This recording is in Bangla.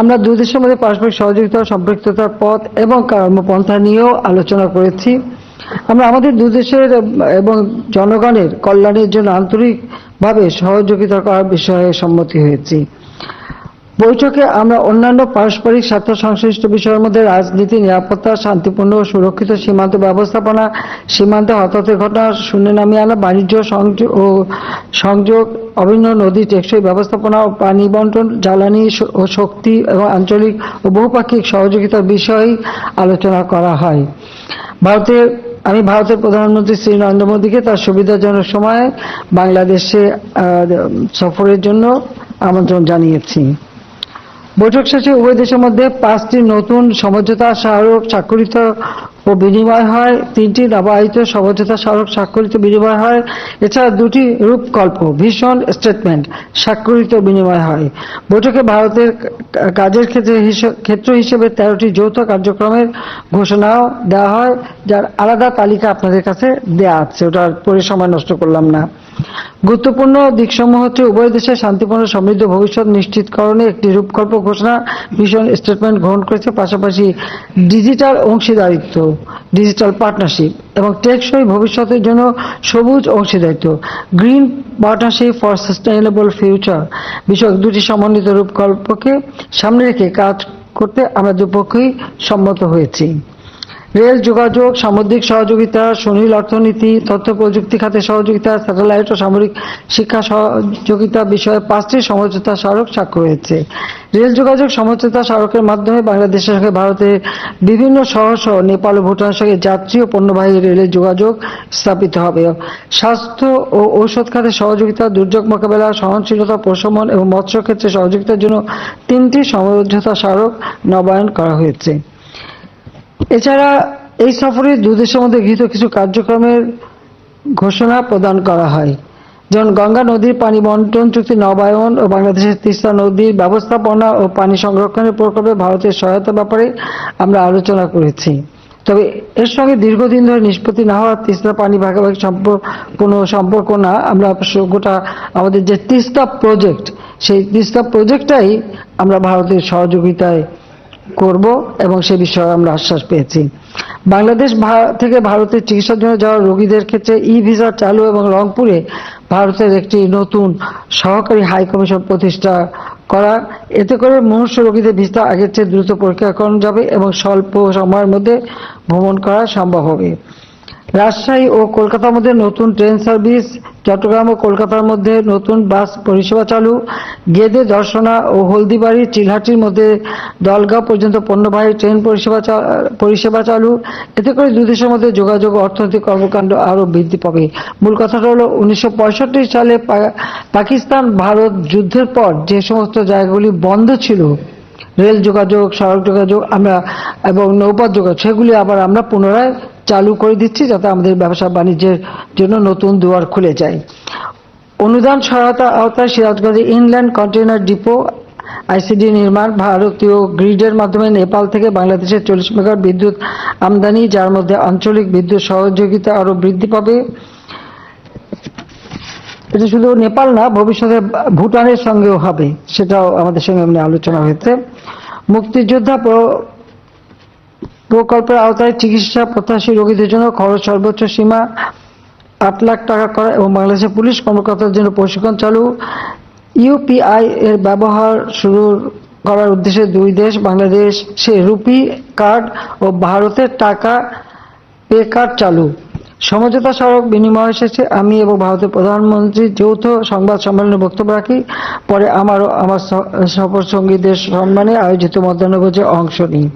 আমরা দুই দেশের মধ্যে পারস্পরিক সহযোগিতা, সম্পৃক্ততার পথ এবং কর্মপন্থা নিয়েও আলোচনা করেছি। আমরা আমাদের দুই দেশের এবং জনগণের কল্যাণের জন্য আন্তরিকভাবে সহযোগিতা করার বিষয়ে সম্মতি হয়েছি। বৈঠকে আমরা অন্যান্য পারস্পরিক স্বার্থ সংশ্লিষ্ট বিষয়ের মধ্যে রাজনীতি, নিরাপত্তা, শান্তিপূর্ণ ও সুরক্ষিত সীমান্ত ব্যবস্থাপনা, সীমান্তে হতাহতের ঘটনা শূন্য নামিয়ে আনা, বাণিজ্য সংযোগ ও সংযোগ অভিন্ন নদী, টেকসই ব্যবস্থাপনা ও পানি বন্টন, জ্বালানি ও শক্তি এবং আঞ্চলিক ও বহুপাক্ষিক সহযোগিতার বিষয়ে আলোচনা করা হয়। ভারতের, আমি ভারতের প্রধানমন্ত্রী শ্রী নরেন্দ্র মোদীকে তার সুবিধাজনক সময়ে বাংলাদেশে সফরের জন্য আমন্ত্রণ জানিয়েছি। বৈঠক শেষে উভয় দেশের মধ্যে পাঁচটি নতুন সমঝোতা স্মারক স্বাক্ষরিত ও বিনিময় হয়। তিনটি নবায়িত সমঝোতা স্মারক স্বাক্ষরিত বিনিময় হয়। এছাড়া দুটি রূপকল্প, ভীষণ স্টেটমেন্ট স্বাক্ষরিত বিনিময় হয়। বৈঠকে ভারতের কাজের ক্ষেত্রে ক্ষেত্র হিসেবে তেরোটি যৌথ কার্যক্রমের ঘোষণাও দেওয়া হয়, যার আলাদা তালিকা আপনাদের কাছে দেওয়া আছে। ওটা পরে সময় নষ্ট করলাম না। গুরুত্বপূর্ণ দিকসমূহ হচ্ছে উভয় দেশের শান্তিপূর্ণ সমৃদ্ধ ভবিষ্যৎ নিশ্চিতকরণে একটি রূপকল্প ঘোষণা, মিশন স্টেটমেন্ট গ্রহণ করেছে, পাশাপাশি ডিজিটাল অংশীদারিত্ব, ডিজিটাল পার্টনারশিপ এবং টেকসই ভবিষ্যতের জন্য সবুজ অংশীদারিত্ব, green partnership for sustainable future. বিষয়ক দুটি সমন্বিত রূপকল্পকে সামনে রেখে কাজ করতে আমরা দুপক্ষই সম্মত হয়েছি। রেল যোগাযোগ, সামুদ্রিক সহযোগিতা, সুনীল অর্থনীতি, তথ্য প্রযুক্তি খাতে সহযোগিতা, স্যাটেলাইট ও সামরিক শিক্ষা সহযোগিতা বিষয়ে পাঁচটি সমঝোতা স্মারক স্বাক্ষর হয়েছে। রেল যোগাযোগ সমঝোতা স্মারকের মাধ্যমে বাংলাদেশের সঙ্গে ভারতের বিভিন্ন শহর সহ নেপাল ও ভুটানের সঙ্গে যাত্রী ও পণ্যবাহী রেলের যোগাযোগ স্থাপিত হবে। স্বাস্থ্য ও ঔষধ খাতে সহযোগিতা, দুর্যোগ মোকাবেলা, সহনশীলতা, প্রশমন এবং মৎস্য ক্ষেত্রে সহযোগিতার জন্য তিনটি সমঝোতা স্মারক নবায়ন করা হয়েছে। এছাড়া এই সফরে দু দেশের মধ্যে গৃহীত কিছু কার্যক্রমের ঘোষণা প্রদান করা হয়। যেমন গঙ্গা নদীর পানি বন্টন, চুক্তি নবায়ন ও বাংলাদেশের তিস্তা নদীর ব্যবস্থাপনা ও পানি সংরক্ষণের প্রকল্পে ভারতের সহায়তা ব্যাপারে আমরা আলোচনা করেছি। তবে এর সঙ্গে দীর্ঘদিন ধরে নিষ্পত্তি না হওয়া তিস্তা পানি ভাগাভাগি সম্পর্ক কোনো সম্পর্ক না, আমরা গোটা আমাদের যে তিস্তা প্রজেক্ট, সেই তিস্তা প্রজেক্টটাই আমরা ভারতের সহযোগিতায় করব এবং সে বিষয়ে আমরা আশ্বাস পেয়েছি। বাংলাদেশ থেকে ভারতের চিকিৎসার জন্য যাওয়া রোগীদের ক্ষেত্রে ই ভিসা চালু এবং রংপুরে ভারতের একটি নতুন সহকারী হাই কমিশন প্রতিষ্ঠা করা। এতে করে মনুষ্য রোগীদের ভিসা আগের চেয়ে দ্রুত পরীক্ষা করানো যাবে এবং স্বল্প সময়ের মধ্যে ভ্রমণ করা সম্ভব হবে। রাজশাহী ও কলকাতার মধ্যে নতুন ট্রেন সার্ভিস, চট্টগ্রাম ও কলকাতার মধ্যে নতুন বাস পরিষেবা চালু, গেদে দর্শনা ও হলদিবাড়ি, চিলহাটির মধ্যে দলগাঁও পর্যন্ত পণ্যবাহী ট্রেন পরিষেবা পরিষেবা চালু। এতে করে দুই দেশের মধ্যে যোগাযোগ অর্থনৈতিক কর্মকাণ্ড আরও বৃদ্ধি পাবে। মূল কথাটা হলো, উনিশশো পঁয়ষট্টি সালে পাকিস্তান ভারত যুদ্ধের পর যে সমস্ত জায়গাগুলি বন্ধ ছিল, রেল যোগাযোগ, সড়ক যোগাযোগ আমরা, এবং নৌপথ যোগাযোগ, সেগুলি আবার আমরা পুনরায় চালু করে দিচ্ছি যাতে আমাদের ব্যবসা বাণিজ্যের জন্য নতুন দুয়ার খুলে যায়। অনুদান সহায়তা আওতায় সিরাজগঞ্জে ইনল্যান্ড কন্টেইনার ডিপো, আইসিডি নির্মাণ, ভারতীয় গ্রিডের মাধ্যমে নেপাল থেকে বাংলাদেশের চল্লিশ মেগাওয়াট বিদ্যুৎ আমদানি, যার মধ্যে আঞ্চলিক বিদ্যুৎ সহযোগিতা আরও বৃদ্ধি পাবে। এটা শুধু নেপাল না, ভবিষ্যতে ভুটানের সঙ্গেও হবে, সেটাও আমাদের সঙ্গে আলোচনা হয়েছে। মুক্তিযোদ্ধা প্রকল্পের আওতায় চিকিৎসা প্রত্যাশী রোগীদের জন্য খরচ সর্বোচ্চ সীমা আট লাখ টাকা করা এবং বাংলাদেশের পুলিশ কর্মকর্তার জন্য প্রশিক্ষণ চালু। ইউপিআই এর ব্যবহার শুরু করার উদ্দেশ্যে দুই দেশ, বাংলাদেশ সে রুপি কার্ড ও ভারতের টাকা পে কার্ড চালু। সমঝোতা স্মারক বিনিময় শেষে আমি এবং ভারতের প্রধানমন্ত্রী যৌথ সংবাদ সম্মেলনে বক্তব্য রাখি। পরে আমারও আমার সফর সঙ্গীদের সম্মানে আয়োজিত মধ্যাহ্নভোজে অংশ নিই।